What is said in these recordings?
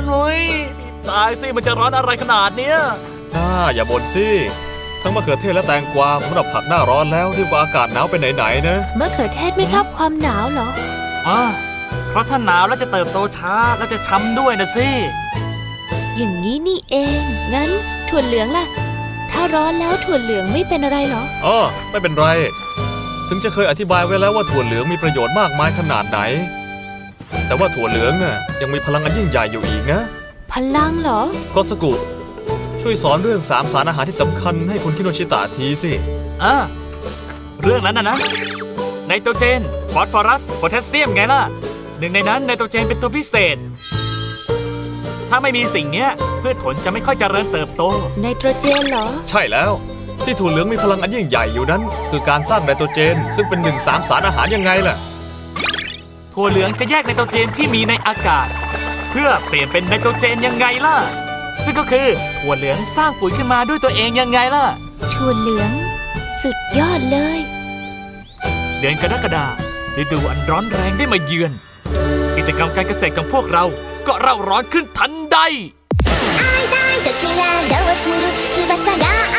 อนเว้ยตายสิมันจะร้อนอะไรขนาดเนี้ยน่าอย่าบ่นสิ ทั้งมะเขือเทศและแตงกวาสำหรับผักหน้าร้อนแล้วที่ว่าอากาศหนาวไปไหนๆนะมะเขือเทศไม่ชอบความหนาวเหรออ่าเพราะถ้าหนาวแล้วจะเติบโตช้าแล้วจะช้ำด้วยนะสิ อย่างนี้นี่เอง งั้นถั่วเหลืองล่ะ ถ้าร้อนแล้วถั่วเหลืองไม่เป็นอะไรเหรออ๋อไม่เป็นไร ถึงจะเคยอธิบายไว้แล้วว่าถั่วเหลืองมีประโยชน์มากมายขนาดไหน แต่ว่าถั่วเหลืองน่ะยังมีพลังอันยิ่งใหญ่อยู่อีกนะ พลังเหรอ ก็สกุช่วยสอนเรื่องสามสารอาหารที่สำคัญให้คุณคิโนชิตะทีสิอ่าเรื่องนั้นนะนะ ไนโตรเจน ฟอสฟอรัส โพแทสเซียมไงล่ะ หนึ่งในนั้นไนโตรเจนเป็นตัวพิเศษ ถ้าไม่มีสิ่งเนี้ยพืชผลจะไม่ค่อยเจริญเติบโต ไนโตรเจนเหรอ ใช่แล้ว ที่ถั่วเหลืองมีพลังอันยิ่งใหญ่อยู่นั้น คือการสร้างไนโตรเจน ซึ่งเป็นหนึ่งสามสารอาหารยังไงล่ะ ถั่วเหลืองจะแยกไนโตรเจนที่มีในอากาศ เพื่อเปลี่ยนเป็นไนโตรเจนยังไงล่ะซึ่งก็คือถั่วเหลืองสร้างปุ๋ยขึ้นมาด้วยตัวเองยังไงล่ะ ถั่วเหลือง สุดยอดเลย เดือนกรกฎาฤดูอันร้อนแรงได้มาเยือน กิจกรรมการเกษตรของพวกเราก็เร่าร้อนขึ้นทันใด 時はどうする翼が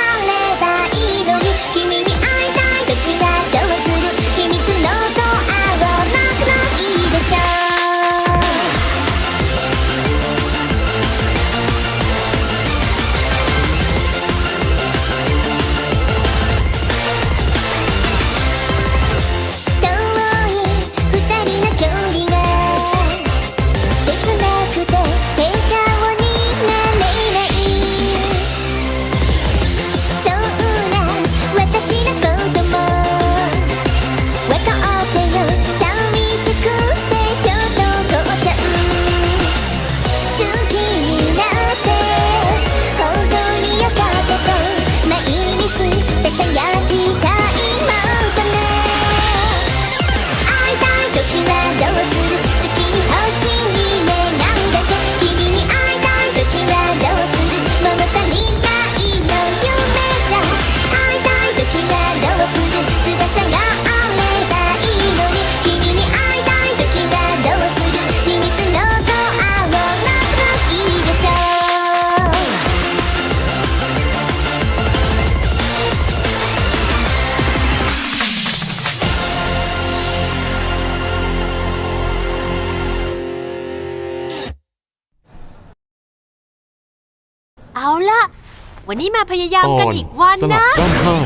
วันนี้มาพยายามกันอีกวันสลับนะร่ำไห้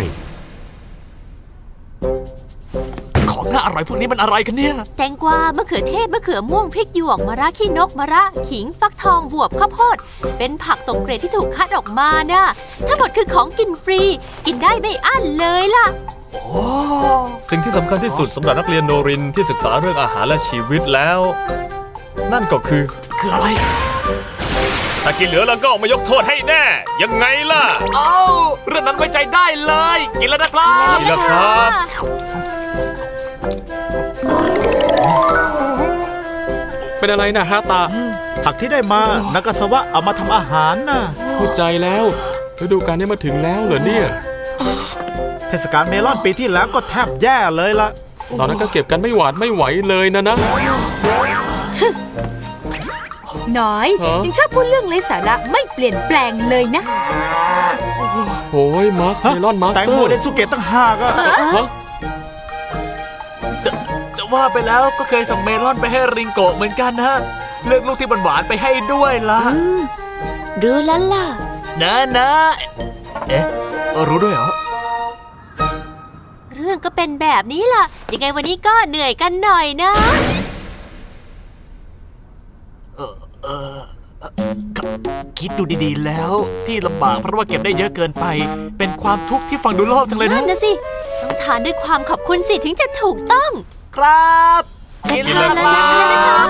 ของน่าอร่อยพวกนี้มันอะไรกันเนี่ย แตงกวามะเขือเทศมะเขือม่วงพริกหยวกมะระขี้นกมะระ ขิงฟักทองบวบข้าวโพด เป็นผักตกเกรดที่ถูกคัดออกมานะทั้งหมดคือของกินฟรี กินได้ไม่อั้นเลยล่ะ สิ่งที่สำคัญที่สุดสำหรับนักเรียนโนรินที่ศึกษาเรื่องอาหารและชีวิตแล้ว นั่นก็คือ คืออะไร ถ้ากินเหลือแล้วก็ไม่ยกโทษให้แน่ ยังไงล่ะ เอ้าเรื่องนั้นไว้ใจได้เลย กินแล้วนะครับนี่แหละครับ เป็นอะไรนะฮะตาผักที่ได้มานักสวะเอามาทำอาหารนะเข้าใจแล้วฤดูกาลนี้มาถึงแล้วเหรอเนี่ยเทศกาลเมลอนปีที่แล้วก็แทบแย่เลยละตอนนั้นก็เก็บกันไม่หวาดไม่ไหวเลยนะนะ น้อย ฮะ ยังชอบพูดเรื่องไร้สาระไม่เปลี่ยนแปลงเลยนะ โอ้ยมาสฮะเมลอนมาสแตงเตอโมร์เดนสุเกะตั้งห้าก็ ฮะจะว่าไปแล้วก็เคยส่งเมลอนไปให้ริงโกะเหมือนกันนะเลือกลูกที่หวานๆไปให้ด้วยล่ะอืมรู้แล้วล่ะ นะนะเอ๊ะรู้ด้วยเหรอ เรื่องก็เป็นแบบนี้ล่ะ ยังไงวันนี้ก็เหนื่อยกันหน่อยนะ คิดดูดีๆแล้วที่ลำบากเพราะว่าเก็บได้เยอะเกินไป เป็นความทุกข์ที่ฟังดูโลภจังเลยนั่นะนนะสิ ต้องทานด้วยความขอบคุณสิถึงจะถูกต้อง ครับจะกินทานแล้แล้ววคนะรัคะบ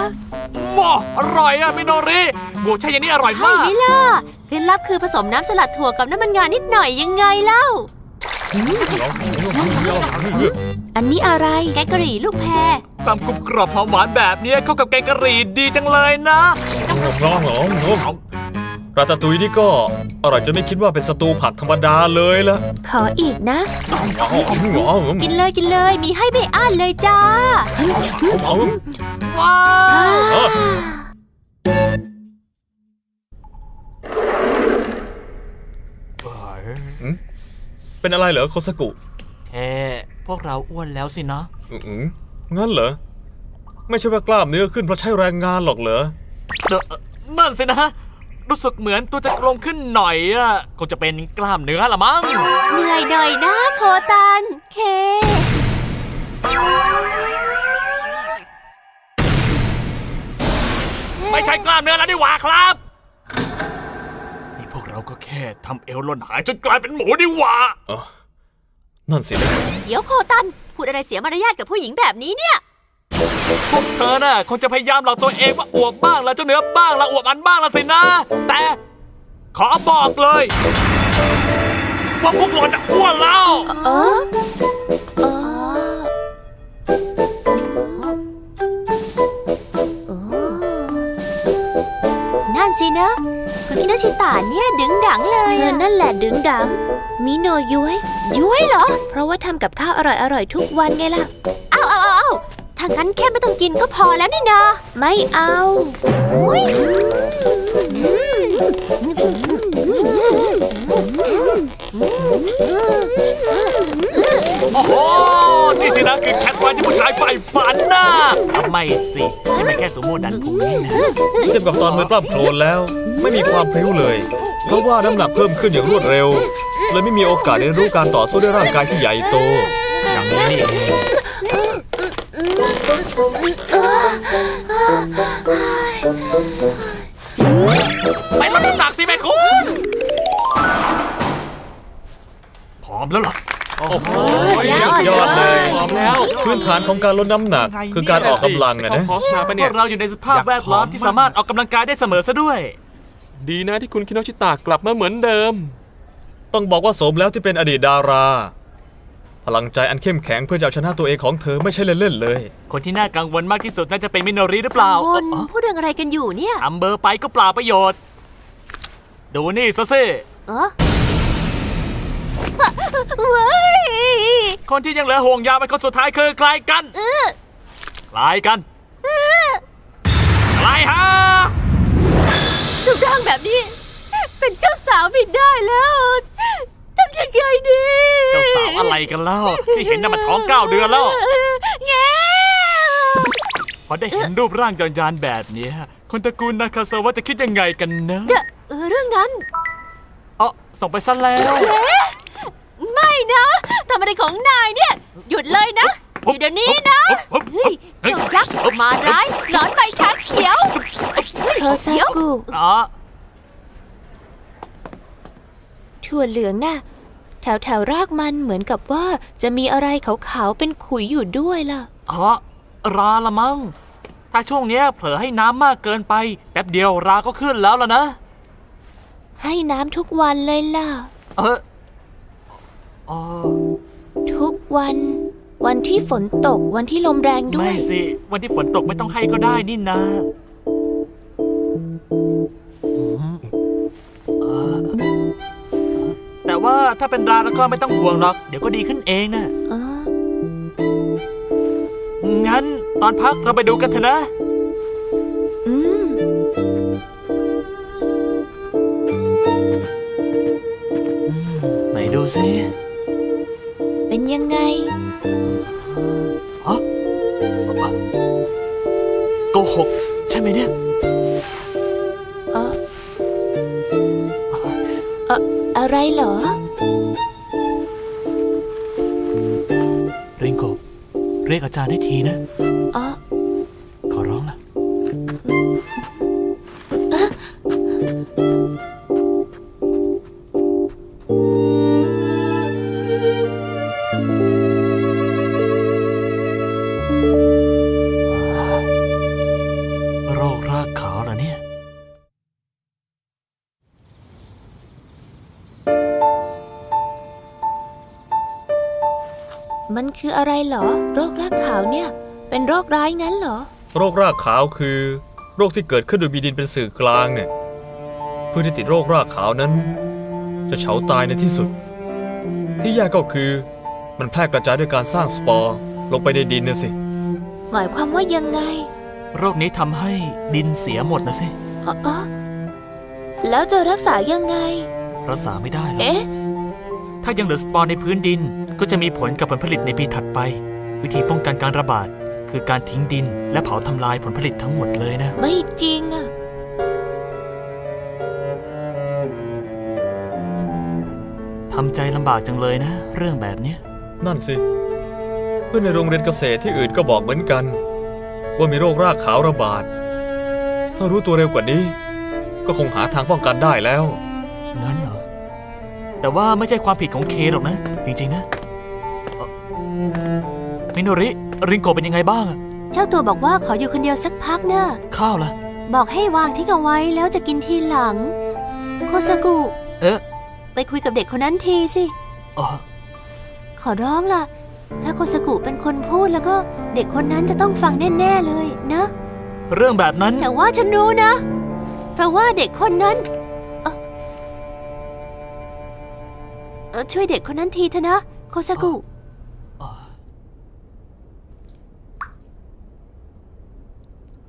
หม้ออร่อยอะมิโนริบวกใช่อย่างนี้อร่อยใช่มากไหมล่ะเคล็ดลับคือผสมน้ำสลัดถั่วกับน้ำมันงานิดหน่อยยังไงเล่า อันนี้อะไร แกงกะหรี่ลูกแพรามกรุบกรอบหอมหวานแบบนี้เข้ากับแกงกะหรี่ดีจังเลยนะร้องร้องร้องราตาตุยนี่ก็อร่อยจนไม่คิดว่าเป็นสตูผักธรรมดาเลยละขออีกนะ กินเลยกินเลยมีให้ไม่อ่านเลยจ้า ว้าเป็นอะไรเหรอโคสกุแค่ พวกเราอ้วนแล้วสินะอืองั้นเหรอ ไม่ใช่ว่ากล้ามเนื้อขึ้นเพราะใช้แรงงานหรอกเหรอ เอ่อนั่นสินะ รู้สึกเหมือนตัวจะกลมขึ้นหน่อยอะคงจะเป็นกล้ามเนื้อละมั้ง เหนื่อยหน่อยนะโคตัน เค ไม่ใช่กล้ามเนื้อแล้วนี่หว่าครับ นี่พวกเราก็แค่ทำเอวหล่นหายจนกลายเป็นหมูนี่หว่าอ๋อ นั่นสินะเดี๋ยวโคตัน พูดอะไรเสียมารยาทกับผู้หญิงแบบนี้เนี่ย พวกเธอน่ะคงจะพยายามหลอกตัวเองว่าอวบบ้างแล้วเจ้าเนื้อบ้างแล้วอวบอันบ้างแล้วสินะ แต่ขอบอกเลย ว่าพวกหล่อนน่ะอ้วนแล้ว เออ ชิตะเนี่ยดึงดังเลยเธอนั่นแหละดึงดัง มิโนย้วยย้วยเหรอ เพราะว่าทำกับข้าวอร่อยๆทุกวันไงล่ะ เอาเอาเอาเอาถ้างั้นแค่ไม่ต้องกินก็พอแล้วนี่นาไม่เอาโอ้โห สินะคือแคทไวท์ที่ผู้ชายใฝ่ฝันนะไม่สินี่มันแค่สมมติดันพุงนี่นะเทียบกับตอนมือปล้ำโคลนแล้ว ไม่มีความพริ้วเลย เพราะว่าน้ำหนักเพิ่มขึ้นอย่างรวดเร็วเลยไม่มีโอกาสได้รู้การต่อสู้ด้วยร่างกายที่ใหญ่โต อย่างนี้นี่เองไปลดน้ำหนักสิแม่คุณพร้อมแล้วเหรอ โอ้โหสุดยอดยอดเลยพร้อมแล้ว พื้นฐานของการลดน้ำหนัก คือการออกกำลังอะเข้านะคอร์สมาปะพเนี่วย กเราอยู่ในสภาพแวดล้อมที่สามารถออกกำลังกายได้เสมอซะด้วย ดีนะที่คุณคิโนชิตะกลับมาเหมือนเดิม ต้องบอกว่าสมแล้วที่เป็นอดีตดารา พลังใจอันเข้มแข็งเพื่อจะเอาชนะตัวเองของเธอไม่ใช่เล่นๆเลย คนที่น่ากังวลมากที่สุดน่าจะเป็นมินโนริหรือเปล่าวนอ๋อพูดเรื่องอะไรกันอยู่เนี่ย ทำเบอร์ไปก็เปล่าประโยชน์ ดูนี่ซะสิ เออเว้ย คนที่ยังเหลือห่วงยางเป็นคนสุดท้ายคือใครกันใครกันใครฮะรูปร่างแบบนี้ เป็นเจ้าสาวไม่ได้แล้วทำยังไงดีเจ้าสาวอะไรกันเล่าที่เห็นน่ะมันท้องเก้าเดือนแล้วแง่พอได้เห็นรูปร่างยอนยานๆแบบเนี้ยคนตระกูลนาคาซาวะจะคิดยังไงกันนะเดอะเออเรื่องนั้นเอ๋อส่งไปซะแล้ว ไม่นะทำอะไรของนายเนี่ย หยุดเลยนะหยุดเดี๋ยวนี้นะเฮ้ยเจ้ายักษ์มาร้ายหลอนใบชาเขียวโทซากุอ๋อถั่วเหลืองน่ะ แถวแถวๆรากมันเหมือนกับว่าจะมีอะไรขาวๆเป็นขุยอยู่ด้วยล่ะอ๋อราละมั้งถ้าช่วงเนี้ยเผลอให้น้ำมากเกินไป แป๊บเดียวราก็ขึ้นแล้วล่ะนะ ให้น้ำทุกวันเลยล่ะ เออเออทุกวัน วันที่ฝนตกวันที่ลมแรงด้วไม่ย สิ วันที่ฝนตกไม่ต้องให้ก็ได้นี่นะเอ่อแต่ว่าถ้าเป็นราแล้วก็ไม่ต้องห่วงหรอก เดี๋ยวก็ดีขึ้นเองนะอ๋องั้นตอนพักเราไปดูกันเถอะนะ อืม ไหนดูสิ เป็นยังไงโกหกใช่ไหมเนี่ยเออเอออะไรเหรอ ริงโกเรียกอาจารย์ให้ทีนะอ๋อขอ มันคืออะไรเหรอ โรครากขาวเนี่ย เป็นโรคร้ายงั้นเหรอ โรครากขาวคือ โรคที่เกิดขึ้นโดยมีดินเป็นสื่อกลางเนี่ยผู้ที่ติดโรครากขาวนั้น จะเฉาตายในที่สุด ที่แย่ก็คือ มันแพร่กระจายด้วยการสร้างสปอร์ลงไปในดินนะสิ หมายความว่ายังไงโรคนี้ทำให้ดินเสียหมดนะสิ อ๋ออ๋อแล้วจะรักษายังไง รักษาไม่ได้หรอกเอ๊ะ ถ้ายังเหลือสปอร์ในพื้นดิน ก็จะมีผลกับผลผลิตในปีถัดไป วิธีป้องกันการระบาด คือการทิ้งดินและเผาทำลายผลผลิตทั้งหมดเลยนะ ไม่จริงอะทำใจลำบากจังเลยนะ เรื่องแบบเนี้ยนั่นสิ เพื่อนในโรงเรียนเกษตรที่อื่นก็บอกเหมือนกัน ว่ามีโรครากขาวระบาด ถ้ารู้ตัวเร็วกว่านี้ ก็คงหาทางป้องกันได้แล้ว งั้นเหรอ แต่ว่าไม่ใช่ความผิดของเคหรอกนะ จริงๆนะเอ่อ มิโนริ ริงโกะเป็นยังไงบ้างอะเจ้าตัวบอกว่าขออยู่คนเดียวสักพักนะข้าวล่ะ บอกให้วางทิ้งเอาไว้แล้วจะกินทีหลัง โคซากุ เอ๊ะไปคุยกับเด็กคนนั้นทีสิเอ่อขอร้องล่ะ ถ้าโคซากุเป็นคนพูดแล้วก็เด็กคนนั้นจะต้องฟังแน่ๆเลยนะ เรื่องแบบนั้น แต่ว่าฉันรู้นะ เพราะว่าเด็กคนนั้นเอ่อเอ่อช่วยเด็กคนนั้นทีเถอะนะ โคซากุ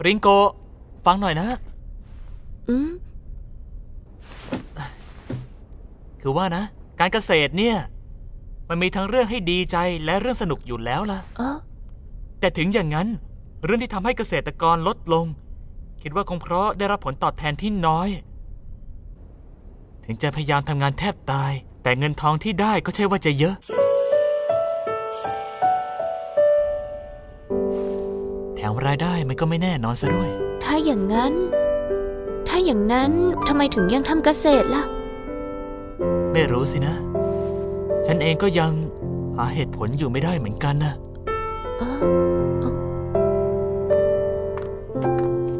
ริงโกะฟังหน่อยนะ อืมคือว่านะ การเกษตรเนี่ย มันมีทั้งเรื่องให้ดีใจและเรื่องสนุกอยู่แล้วล่ะ เออแต่ถึงอย่างนั้น เรื่องที่ทำให้เกษตรกรลดลง คิดว่าคงเพราะได้รับผลตอบแทนที่น้อย ถึงจะพยายามทำงานแทบตาย แต่เงินทองที่ได้ก็ใช่ว่าจะเยอะ มรายได้มันก็ไม่แน่นอนซะด้วย ถ้าอย่างนั้น ถ้าอย่างนั้นทำไมถึงยังทำเกษตรล่ะ ไม่รู้สินะ ฉันเองก็ยังหาเหตุผลอยู่ไม่ได้เหมือนกันนะเออ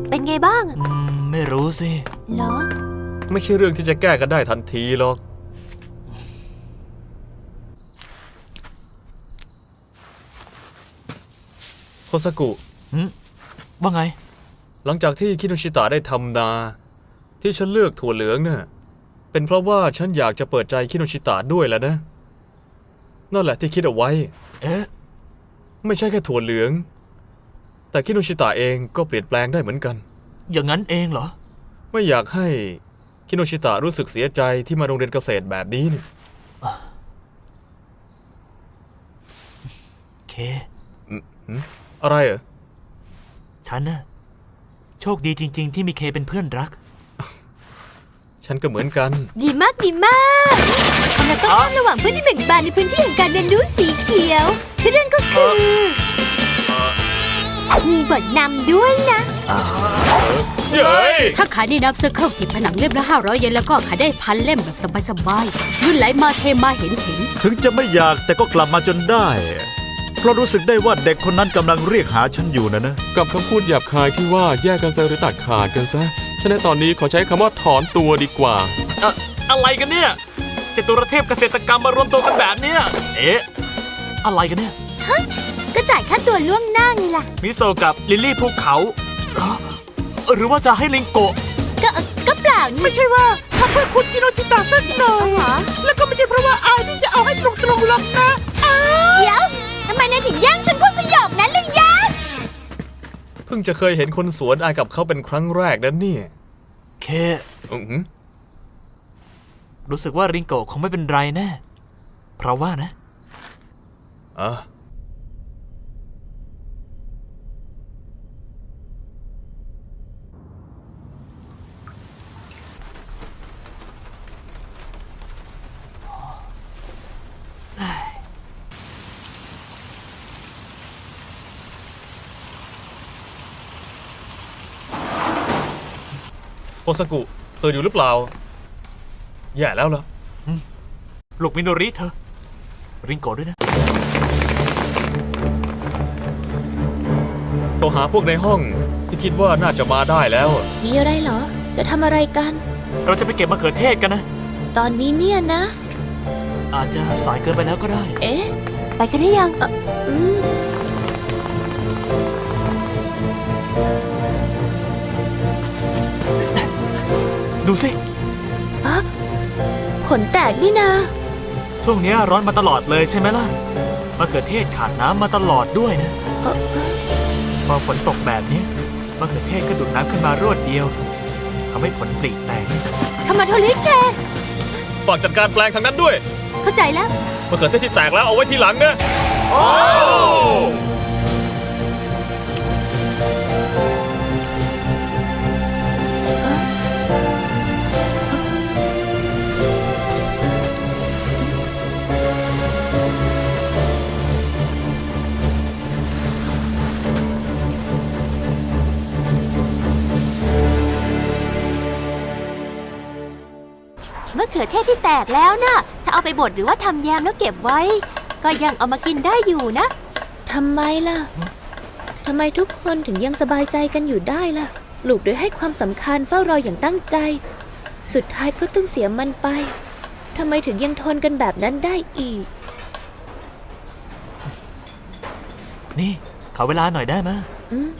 เป็นไงบ้าง อืม ไม่รู้สิ เหรอ ไม่ใช่เรื่องที่จะแก้กันได้ทันทีหรอก โคซากุว่าไง หลังจากที่คิโนชิตะได้ทำนา ที่ฉันเลือกถั่วเหลืองเนี่ยเป็นเพราะว่าฉันอยากจะเปิดใจคิโนชิตะด้วยแหละนะ นั่นแหละที่คิดเอาไว้ เอ๊ะ ไม่ใช่แค่ถั่วเหลือง แต่คิโนชิตะเองก็เปลี่ยนแปลงได้เหมือนกัน อย่างนั้นเองเหรอ ไม่อยากให้คิโนชิตะรู้สึกเสียใจที่มาโรงเรียนเกษตรแบบนี้นี่เค อะไรเหรอ ฉันน่ะโชคดีจริง ๆ ที่มีเคเป็นเพื่อนรัก ฉันก็เหมือนกัน ดีมากดีมากเราต้องตั้งระหว่างเพื่อนที่แบ่งบานในพื้นที่แห่งการเรียนรู้สีเขียวชื่อเรื่องก็คือ มีบทนำด้วยนะ เย้ยถ้าขายในนับเซอร์เคิลติดผนังเล่มละ500เยนแล้วก็ขายได้พันเล่มแบบสบายๆรุ่นไหลมาเทมาเห็นเห็น ถึงจะไม่อยากแต่ก็กลับมาจนได้ เพราะรู้สึกได้ว่าเด็กคนนั้นกำลังเรียกหาฉันอยู่นะนะ กับคำพูดหยาบคายที่ว่าแยกกันซะหรือตัดขาดกันซะฉะนั้นตอนนี้ขอใช้คำว่าถอนตัวดีกว่า เอ่ออะไรกันเนี่ยเจตุรเทพเกษตรกรรมมารวมตัวกันแบบเนี้ยเอ๊ะ อะไรกันเนี่ย ก็จ่ายค่าตัวล่วงหน้าไงล่ะ มิโซะกับลิลลี่ภูเขาฮะหรือว่าจะให้ลิงโกะ ก็เอ่อก็เปล่านี่ไม่ใช่ว่าทำเพื่อคุณกิโนชิตะสักหน่อย เหรอแล้วก็ไม่ใช่เพราะว่าอายที่จะเอาให้ตรงๆหรอกนะ เดี๋ยวทำ ไมนายถึงแย่งฉันพูดประโยคนั้นเลยยะเพิ่งจะเคยเห็นคนสวนอายกับเขาเป็นครั้งแรกนั้นเนี่ยเคอือหือรู้สึกว่าริงโกะคงไม่เป็นไรแน่ เพราะว่านะ อะ โคซากุตื่นอยู่หรือเปล่า แย่แล้วเหรอลูกมิโนริเธอ ริงโกะด้วยนะ โทรหาพวกในห้องที่คิดว่าน่าจะมาได้แล้วมีอะไรเหรอ จะทำอะไรกัน เราจะไปเก็บมะเขือเทศกันนะ ตอนนี้เนี่ยนะ อาจจะสายเกินไปแล้วก็ได้ เอ๊ะ ไปกันหรือยัง อืม ดูสิขนแตกนี่นา ช่วงเนี้ยร้อนมาตลอดเลยใช่ไหมล่ะมะเขือเทศขาดน้ำมาตลอดด้วยนะเอ่อ พอฝนตกแบบนี้มะเขือเทศก็ดูดน้ำขึ้นมารวดเดียวทำให้ผลปลีแตก ทำมาโทริแกฝากจัดการแปลงทางนั้นด้วยเข้าใจแล้ว มะเขือเทศที่แตกแล้วเอาไว้ทีหลังนะ มะเขือเทศที่แตกแล้วนะ่ะ ถ้าเอาไปบดหรือว่าทำแยมแล้วเก็บไว้ ก็ยังเอามากินได้อยู่นะทำไมล่ะทำไมทุกคนถึงยังสบายใจกันอยู่ได้ล่ะปลูกโดยให้ความสำคัญเฝ้ารออย่างตั้งใจ สุดท้ายก็ต้องเสียมันไปทำไมถึงยังทนกันแบบนั้นได้อีก นี่ขอเวลาหน่อยได้ไหมอืม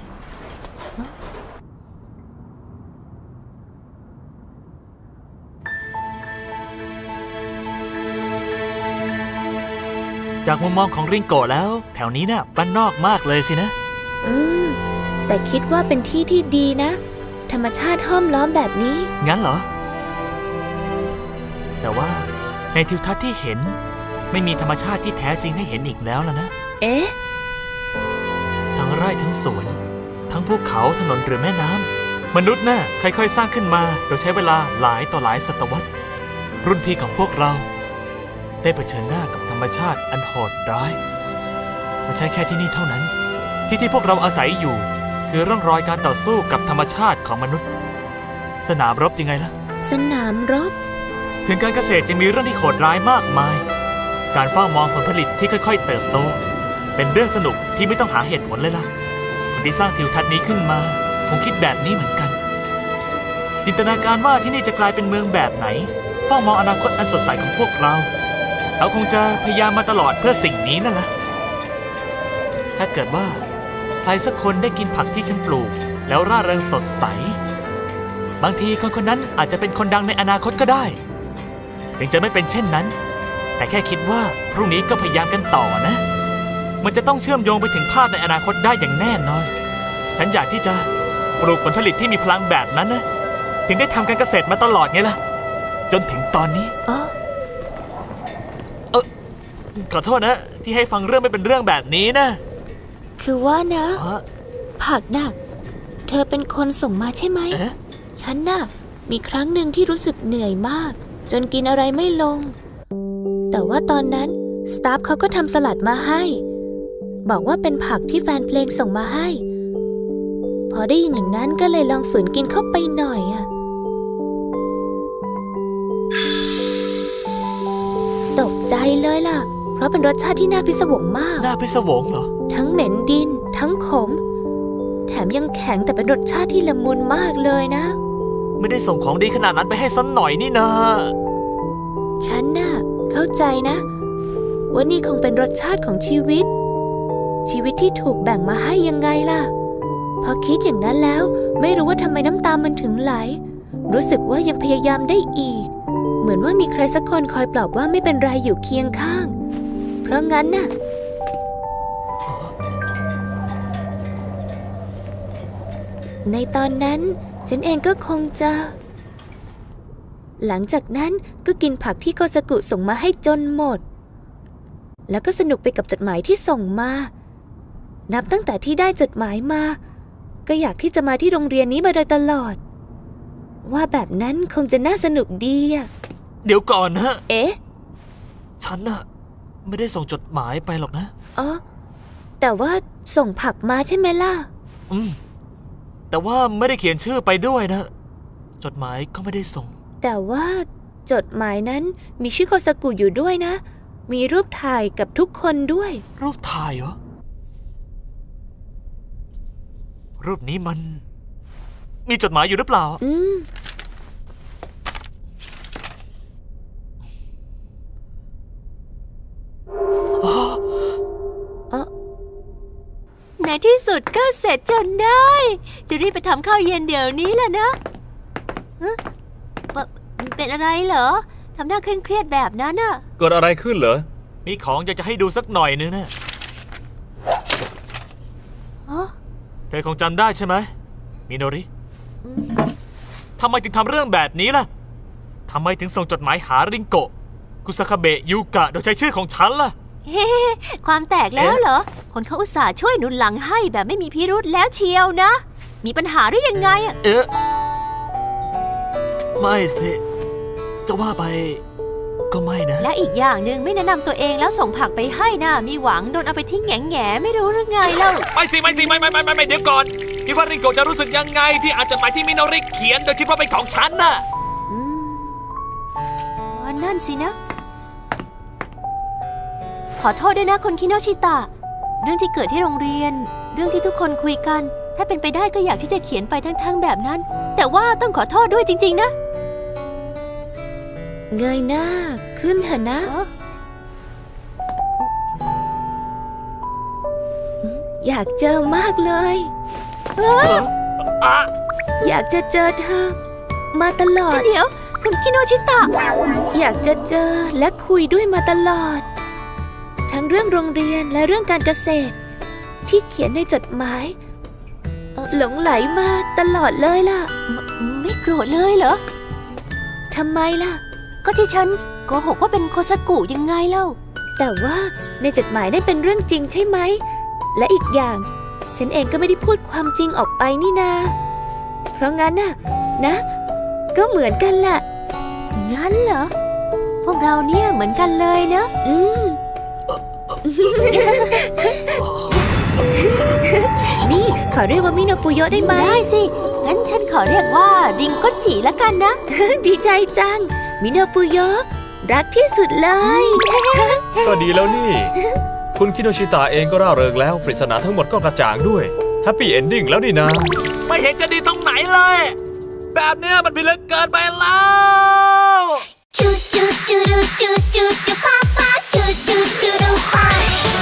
จากมุมมองของริงโกะแล้ว แถวนี้เนี่ยบ้านนอกมากเลยสินะ อืม แต่คิดว่าเป็นที่ที่ดีนะ ธรรมชาติห้อมล้อมแบบนี้ งั้นเหรอ แต่ว่าในทิวทัศน์ที่เห็น ไม่มีธรรมชาติที่แท้จริงให้เห็นอีกแล้วล่ะนะ เอ๊ะ ทั้งไร่ทั้งสวน ทั้งภูเขาถนนหรือแม่น้ำมนุษย์น่ะค่อยๆสร้างขึ้นมาโดยใช้เวลาหลายต่อหลายศตวรรษ รุ่นพี่ของพวกเรา ได้เผชิญหน้ากับธ รรมชาติอันโหดร้ายไม่ใช่แค่ที่นี่เท่านั้น ที่ที่พวกเราอาศัยอยู่ คือร่องรอยการต่อสู้กับธรรมชาติของมนุษย์ สนามรบยังไงล่ะ สนามรบ ถึงการเกษตรยังมีเรื่องที่โหดร้ายมากมาย การเฝ้ามองผลผลิตที่ค่อยๆ เติบโต เป็นเรื่องสนุกที่ไม่ต้องหาเหตุผลเลยล่ะคนที่สร้างทิวทัศน์นี้ขึ้นมาคงคิดแบบนี้เหมือนกัน จินตนาการว่าที่นี่จะกลายเป็นเมืองแบบไหนเฝ้ามองอนาคตอันสดใสของพวกเรา เขาคงจะพยายามมาตลอดเพื่อสิ่งนี้นั่นแหละถ้าเกิดว่าใครสักคนได้กินผักที่ฉันปลูก แล้วร่าเริงสดใส บางทีคนคนนั้นอาจจะเป็นคนดังในอนาคตก็ได้ ถึงจะไม่เป็นเช่นนั้น แต่แค่คิดว่าพรุ่งนี้ก็พยายามกันต่อนะ มันจะต้องเชื่อมโยงไปถึงภาพในอนาคตได้อย่างแน่นอน ฉันอยากที่จะปลูกผลผลิตที่มีพลังแบบนั้นนะ ถึงได้ทำการเกษตรมาตลอดไงล่ะ จนถึงตอนนี้ อ๋อ ขอโทษนะ ที่ให้ฟังเรื่องไม่เป็นเรื่องแบบนี้นะคือว่านะเอ้อผักน่ะ เธอเป็นคนส่งมาใช่ไหม เอ๊ะฉันน่ะ มีครั้งหนึ่งที่รู้สึกเหนื่อยมาก จนกินอะไรไม่ลง แต่ว่าตอนนั้น สตาฟเขาก็ทำสลัดมาให้ บอกว่าเป็นผักที่แฟนเพลงส่งมาให้ พอได้ยินอย่างนั้นก็เลยลองฝืนกินเข้าไปหน่อยอะตกใจเลยล่ะ เพราะเป็นรสชาติที่น่าพิศวงมาก หน้าพิศวงเหรอ ทั้งเหม็นดิน ทั้งขม แถมยังแข็งแต่เป็นรสชาติที่ละมุนมากเลยนะ ไม่ได้ส่งของดีขนาดนั้นไปให้สันหน่อยนี่นาฉันน่ะเข้าใจนะว่านี่คงเป็นรสชาติของชีวิต ชีวิตที่ถูกแบ่งมาให้ยังไงล่ะ พอคิดอย่างนั้นแล้ว ไม่รู้ว่าทำไมน้ำตามันถึงไหล รู้สึกว่ายังพยายามได้อีก เหมือนว่ามีใครสักคนคอยปลอบว่าไม่เป็นไรอยู่เคียงข้าง เพราะงั้นน่ะ ในตอนนั้น ฉันเองก็คงจะ หลังจากนั้นก็กินผักที่โกซากุส่งมาให้จนหมด แล้วก็สนุกไปกับจดหมายที่ส่งมา นับตั้งแต่ที่ได้จดหมายมา ก็อยากที่จะมาที่โรงเรียนนี้มาโดยตลอด ว่าแบบนั้นคงจะน่าสนุกดีอะเดี๋ยวก่อนนะ เอ๊ะ ฉันน่ะ ไม่ได้ส่งจดหมายไปหรอกนะ อ๋อ แต่ว่าส่งผักมาใช่ไหมล่ะ อืม แต่ว่าไม่ได้เขียนชื่อไปด้วยนะ จดหมายก็ไม่ได้ส่ง แต่ว่าจดหมายนั้นมีชื่อโคซากุอยู่ด้วยนะ มีรูปถ่ายกับทุกคนด้วย รูปถ่ายเหรอ รูปนี้มัน มีจดหมายอยู่หรือเปล่า อืม ที่สุดก็เสร็จจนได้ จะรีบไปทำข้าวเย็นเดี๋ยวนี้แหละนะฮะปะเป็นอะไรเหรอทำหน้าเคร่งเครียดแบบนั้นน่ะ เกิดอะไรขึ้นเหรอ มีของอยากจะให้ดูสักหน่อยนึงนะอ๋อเธอคงจำได้ใช่ไหมมิโนริทำไมถึงทำเรื่องแบบนี้ล่ะทำไมถึงส่งจดหมายหาริงโกะคุซาคาเบะยูกะโดยใช้ชื่อของฉันล่ะ เฮ้ความแตกแล้วเหรอ คนเขาอุตส่าห์ช่วยหนุนหลังให้แบบไม่มีพิรุธแล้วเชียวนะ มีปัญหาหรือยังไงอะเอ๊ะไม่สิ จะว่าไปก็ไม่นะ และอีกอย่างหนึ่งไม่แนะนำตัวเองแล้วส่งผักไปให้นะมีหวังโดนเอาไปทิ้งแง่แง่ๆไม่รู้หรือไงเล่าไม่สิไม่สิไม่ไม่ไม่ไม่ไม่เดี๋ยวก่อนคิดว่าริงโกะจะรู้สึกยังไงที่อ่านจดหมายที่มิโนริเขียนโดยคิดว่าเป็นของฉันน่ะ อืมอ๋อนั่นสินะข อโทษด้วยนะคนคิโนชิตะ เรื่องที่เกิดที่โรงเรียน เรื่องที่ทุกคนคุยกัน ถ้าเป็นไปได้ก็อยากที่จะเขียนไปทั้งๆแบบนั้น แต่ว่าต้องขอโทษด้วยจริง ๆ นะ เงยหน้า ขึ้นเถอะนะเอ้ออยากเจอมากเลยอะอยากจะเจอเธอ มาตลอด เดี๋ยว คุณคิโนชิตะ อยากจะเจอและคุยด้วยมาตลอด ทั้งเรื่องโรงเรียนและเรื่องการเกษตร ที่เขียนในจดหมาย หลงไหลมาตลอดเลยล่ะ ไม่โกรธเลยเหรอทำไมล่ะ ก็ที่ฉันโกหกว่าเป็นโคซากุยังไงเล่า แต่ว่าในจดหมายนั่นเป็นเรื่องจริงใช่ไหม และอีกอย่าง ฉันเองก็ไม่ได้พูดความจริงออกไปนี่นา เพราะงั้นน่ะ นะ ก็เหมือนกันแหละงั้นเหรอ พวกเราเนี่ยเหมือนกันเลยนะ อืม นี่ ขอเรียกว่ามินาปุโยได้ไหมได้สิ งั้นฉันขอเรียกว่าดิงก้นจีละกันนะ ดีใจจัง มินาปุโยรักที่สุดเลย ก็ดีแล้วนี่ คุณคิโนชิตะเองก็ร่าเริงแล้ว ปริศนาทั้งหมดก็กระจ่างด้วย แฮปปี้เอนดิ้งแล้วนี่นะ ไม่เห็นจะดีตรงไหนเลย แบบเนี้ยมันพิลึกเกินไปแล้ว จุดจุดจุดจุดจุดจุดป๊าป๊า do do do high.